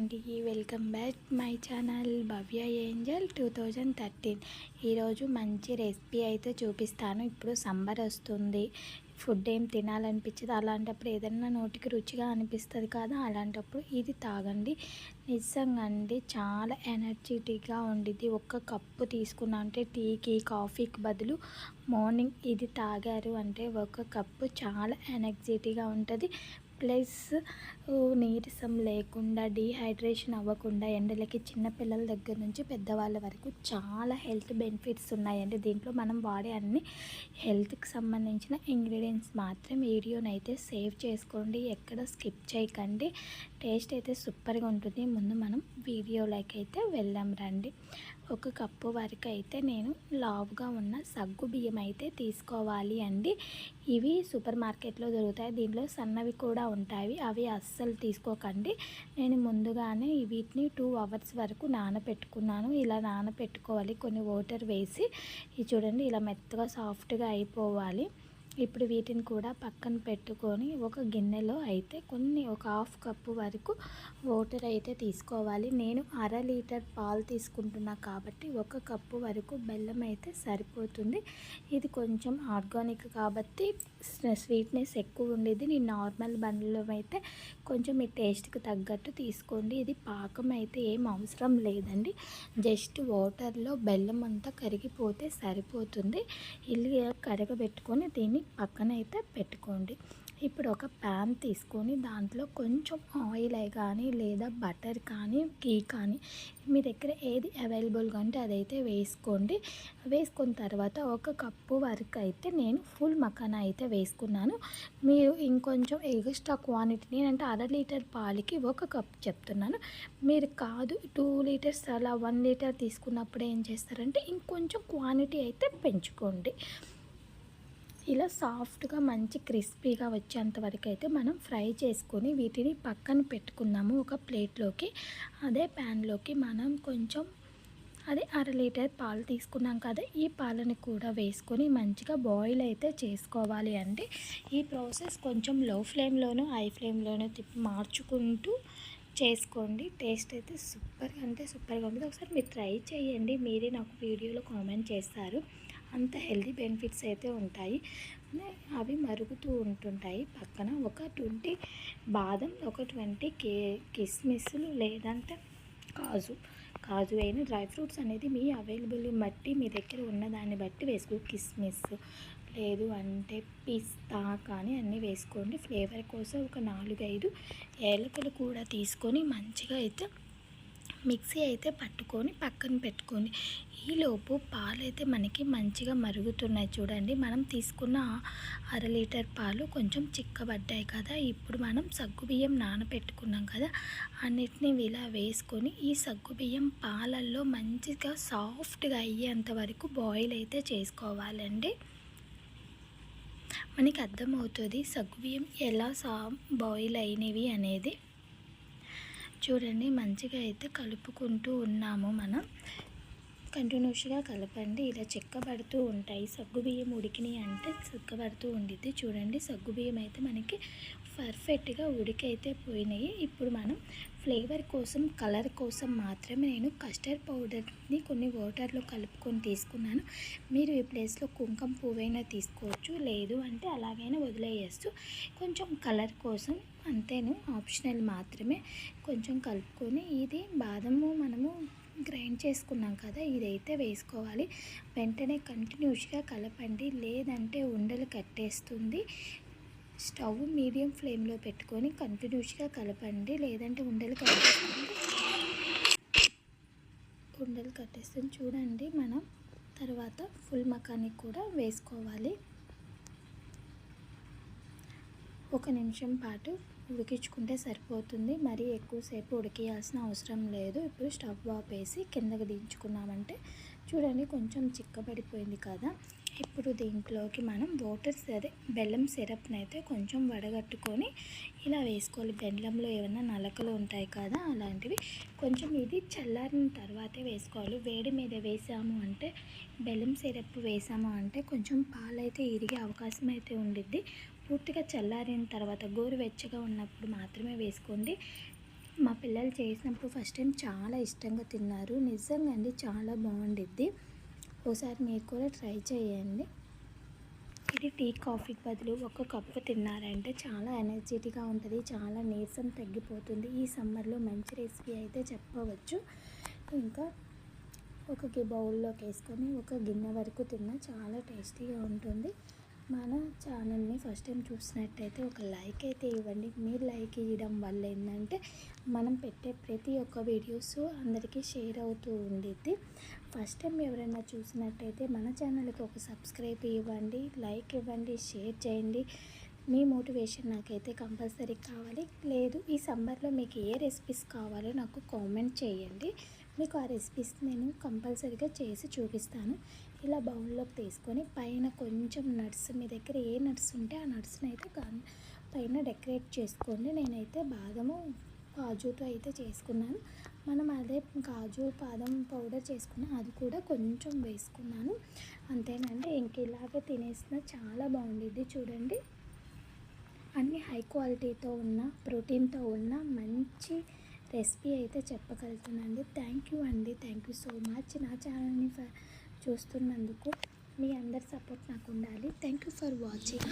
అండి. Welcome back my channel Bhavya angel two thousand thirteen. ఈరోజు మంచి రెసిపీ అయితే చూపిస్తాను. ఇప్పుడు సమ్మర్ వస్తుంది. ఫుడ్ ఏం తినాలనిపించదు. అలాంటప్పుడు ఏదైనా నోటికి రుచిగా అనిపిస్తుంది కదా అలాంటప్పుడు ఇది తాగండి. నిజంగా అండి చాలా ఎనర్జెటిక్గా ఉండిద్ది. ఒక్క కప్పు తీసుకున్నా అంటే టీకి కాఫీకి బదులు మార్నింగ్ ఇది తాగారు అంటే ఒక కప్పు చాలా ఎనర్జెటిక్గా ఉంటుంది. ప్లస్ నీరసం లేకుండా డీహైడ్రేషన్ అవ్వకుండా ఎండలకి చిన్నపిల్లల దగ్గర నుంచి పెద్దవాళ్ళ వరకు చాలా హెల్త్ బెనిఫిట్స్ ఉన్నాయండి. దీంట్లో మనం వాడే అన్ని హెల్త్కి సంబంధించిన ఇంగ్రీడియంట్స్ మాత్రం వీడియోనైతే సేవ్ చేసుకోండి. ఎక్కడ స్కిప్ చేయకండి. టేస్ట్ అయితే సూపర్గా ఉంటుంది. ముందు మనం వీడియోలోకి అయితే వెళ్ళాం రండి. ఒక కప్పు వరకు అయితే నేను లావుగా ఉన్న సగ్గు బియ్యం అయితే తీసుకోవాలి అండి. ఇవి సూపర్ మార్కెట్లో దొరుకుతాయి. దీంట్లో సన్నవి కూడా ఉంటాయి. అవి అస్సలు తీసుకోకండి. నేను ముందుగానే వీటిని టూ అవర్స్ వరకు నానపెట్టుకున్నాను. ఇలా నానపెట్టుకోవాలి. కొన్ని వాటర్ వేసి. చూడండి ఇలా మెత్తగా సాఫ్ట్గా అయిపోవాలి. ఇప్పుడు వీటిని కూడా పక్కన పెట్టుకొని ఒక గిన్నెలో అయితే కొన్ని ఒక హాఫ్ కప్పు వరకు వాటర్ అయితే తీసుకోవాలి. నేను అర లీటర్ పాలు తీసుకుంటున్నా కాబట్టి ఒక కప్పు వరకు బెల్లం అయితే సరిపోతుంది. ఇది కొంచెం ఆర్గానిక్ కాబట్టి స్వీట్నెస్ ఎక్కువ ఉండేది. నేను నార్మల్ బండ్లో అయితే కొంచెం మీ టేస్ట్కి తగ్గట్టు తీసుకోండి. ఇది పాకం అయితే ఏం అవసరం లేదండి. జస్ట్ వాటర్లో బెల్లం అంతా కరిగిపోతే సరిపోతుంది. ఇల్లు కరగబెట్టుకొని దీన్ని పక్కన అయితే పెట్టుకోండి. ఇప్పుడు ఒక ప్యాన్ తీసుకొని దాంట్లో కొంచెం ఆయిల్ కానీ లేదా బటర్ కానీ ఘీ కానీ మీ దగ్గర ఏది అవైలబుల్గా ఉంటే అదైతే వేసుకోండి. వేసుకున్న తర్వాత ఒక కప్పు వరకు అయితే నేను ఫుల్ మకానా అయితే వేసుకున్నాను. మీరు ఇంకొంచెం ఎక్స్ట్రా క్వాంటిటీ నేనంటే అర లీటర్ పాలకి ఒక కప్ చెప్తున్నాను. మీరు కాదు టూ లీటర్స్ అలా వన్ లీటర్ తీసుకున్నప్పుడు ఏం చేస్తారంటే ఇంకొంచెం క్వాంటిటీ అయితే పెంచుకోండి. ఇలా సాఫ్ట్గా మంచి క్రిస్పీగా వచ్చేంత వరకు అయితే మనం ఫ్రై చేసుకొని వీటిని పక్కన పెట్టుకుందాము. ఒక ప్లేట్లోకి అదే ప్యాన్లోకి మనం కొంచెం అదే అర లీటర్ పాలు తీసుకున్నాం కదా ఈ పాలని కూడా వేసుకొని మంచిగా బాయిల్ అయితే చేసుకోవాలి అండి. ఈ ప్రాసెస్ కొంచెం లో ఫ్లేమ్లోనూ హై ఫ్లేమ్లోనూ తిప్పి మార్చుకుంటూ చేసుకోండి. టేస్ట్ అయితే సూపర్గా అంటే సూపర్గా ఉంటుంది. ఒకసారి మీరు ట్రై చేయండి. మీరే నాకు వీడియోలో కామెంట్ చేస్తారు. అంత హెల్దీ బెనిఫిట్స్ అయితే ఉంటాయి. అవి మరుగుతూ ఉంటుంటాయి. పక్కన ఒక ట్వంటీ బాదం ఒక ట్వంటీ కే కిస్మిస్లు లేదంటే కాజు. కాజు అయిన డ్రై ఫ్రూట్స్ అనేది మీ అవైలబుల్ బట్టి మీ దగ్గర ఉన్న దాన్ని బట్టి వేసుకో. కిస్మిస్ లేదు అంటే పిస్తా కానీ అన్నీ వేసుకోండి. ఫ్లేవర్ కోసం ఒక నాలుగైదు ఏలకలు కూడా తీసుకొని మంచిగా అయితే మిక్సీ అయితే పట్టుకొని పక్కన పెట్టుకొని ఈలోపు పాలు అయితే మనకి మంచిగా మరుగుతున్నాయి చూడండి. మనం తీసుకున్న అర లీటర్ పాలు కొంచెం చిక్కబడ్డాయి కదా. ఇప్పుడు మనం సగ్గుబియ్యం నానబెట్టుకున్నాం కదా. అన్నిటిని ఇలా వేసుకొని ఈ సగ్గుబియ్యం పాలల్లో మంచిగా సాఫ్ట్గా అయ్యేంత వరకు బాయిల్ అయితే చేసుకోవాలండి. మనకి అర్థమవుతుంది సగ్గుబియ్యం ఎలా సా బాయిల్ అయినవి అనేది. చూడండి మంచిగా అయితే కలుపుకుంటూ ఉన్నాము మనం. కంటిన్యూస్గా కలపండి. ఇలా చెక్కబడుతూ ఉంటాయి. సగ్గుబియ్యం ఉడికినాయి అంటే చెక్కబడుతూ ఉండిద్ది. చూడండి సగ్గుబియ్యం అయితే మనకి పర్ఫెక్ట్గా ఉడికైతే పోయినాయి. ఇప్పుడు మనం ఫ్లేవర్ కోసం కలర్ కోసం మాత్రమే నేను కస్టర్డ్ పౌడర్ని కొన్ని వాటర్లో కలుపుకొని తీసుకున్నాను. మీరు ఈ ప్లేస్లో కుంకుమ పువ్వైనా తీసుకోవచ్చు. లేదు అంటే అలాగైనా వదిలేయచ్చు. కొంచెం కలర్ కోసం అంతేను. ఆప్షనల్ మాత్రమే. కొంచెం కలుపుకొని ఇది బాదము మనము గ్రైండ్ చేసుకున్నాం కదా ఇదైతే వేసుకోవాలి. వెంటనే కంటిన్యూస్గా కలపండి. లేదంటే ఉండలు కట్టేస్తుంది. స్టవ్ మీడియం ఫ్లేమ్లో పెట్టుకొని కంటిన్యూస్గా కలపండి. లేదంటే ఉండలు కట్టేస్తుంది. ఉండలు కట్టేస్తుంది. చూడండి మనం తర్వాత ఫుల్ మకానికి కూడా వేసుకోవాలి. ఒక నిమిషం పాటు ఉడికించుకుంటే సరిపోతుంది. మరీ ఎక్కువసేపు ఉడికియాల్సిన అవసరం లేదు. ఇప్పుడు స్టవ్ ఆపేసి కిందకి దించుకున్నామంటే చూడండి కొంచెం చిక్కబడిపోయింది కదా. ఇప్పుడు దీంట్లోకి మనం వాటర్ సరే బెల్లం సిరప్ని అయితే కొంచెం వడగట్టుకొని ఇలా వేసుకోవాలి. బెల్లంలో ఏమైనా నలకలు ఉంటాయి కదా అలాంటివి కొంచెం ఇది చల్లారిన తర్వాతే వేసుకోవాలి. వేడి మీద వేసాము అంటే బెల్లం సిరప్ వేసాము అంటే కొంచెం పాలైతే ఇరిగే అవకాశం అయితే ఉండిద్ది. పూర్తిగా చల్లారిన తర్వాత గోరువెచ్చగా ఉన్నప్పుడు మాత్రమే వేసుకోండి. మా పిల్లలు చేసినప్పుడు ఫస్ట్ టైం చాలా ఇష్టంగా తిన్నారు. నిజంగా అండి చాలా బాగుండిద్ది. ఒకసారి మీరు కూడా ట్రై చేయండి. ఇది టీ కాఫీకి బదులు ఒక కప్పు తిన్నారంటే చాలా ఎనర్జెటిక్గా ఉంటుంది చాలా నీరసం తగ్గిపోతుంది. ఈ సమ్మర్లో మంచి రెసిపీ అయితే చెప్పవచ్చు. ఇంకా ఒక గి- బౌల్లోకి వేసుకొని ఒక గిన్నె వరకు తిన్నా చాలా టేస్టీగా ఉంటుంది. మన ఛానల్ని ఫస్ట్ టైం చూసినట్టయితే ఒక లైక్ అయితే ఇవ్వండి. మీరు లైక్ ఇవ్వడం వల్ల ఏంటంటే మనం పెట్టే ప్రతి ఒక్క వీడియోస్ అందరికీ షేర్ అవుతూ ఉండిద్ది. ఫస్ట్ టైం ఎవరైనా చూసినట్టయితే మన ఛానల్కి ఒక సబ్స్క్రైబ్ ఇవ్వండి లైక్ ఇవ్వండి షేర్ చేయండి. మీ మోటివేషన్ నాకైతే కంపల్సరీ కావాలి. లేదు ఈ సమ్మర్లో మీకు ఏ రెసిపీస్ కావాలో నాకు కామెంట్ చేయండి. మీకు ఆ రెసిపీస్ నేను కంపల్సరీగా చేసి చూపిస్తాను. ఇలా బౌల్లోకి తీసుకొని పైన కొంచెం నట్స్ మీ దగ్గర ఏ నట్స్ ఉంటే ఆ నట్స్ని అయితే పైన డెకరేట్ చేసుకోండి. నేనైతే బాదము కాజుతో అయితే చేసుకున్నాను. మనం అదే కాజు బాదం పౌడర్ చేసుకున్న అది కూడా కొంచెం వేసుకున్నాను. అంతేనండి ఇంక ఇలాగే తినేసిన చాలా బాగుండిద్ది చూడండి. అన్ని హై క్వాలిటీతో ఉన్న ప్రోటీన్తో ఉన్న మంచి రెసిపీ అయితే చెప్పగలుగుతున్నానండి థ్యాంక్ యూ అండి. Thank you so much. నా ఛానల్ని ఫ- చూస్తున్నందుకు మీ అందరి సపోర్ట్ నాకు ఉండాలి. Thank you for watching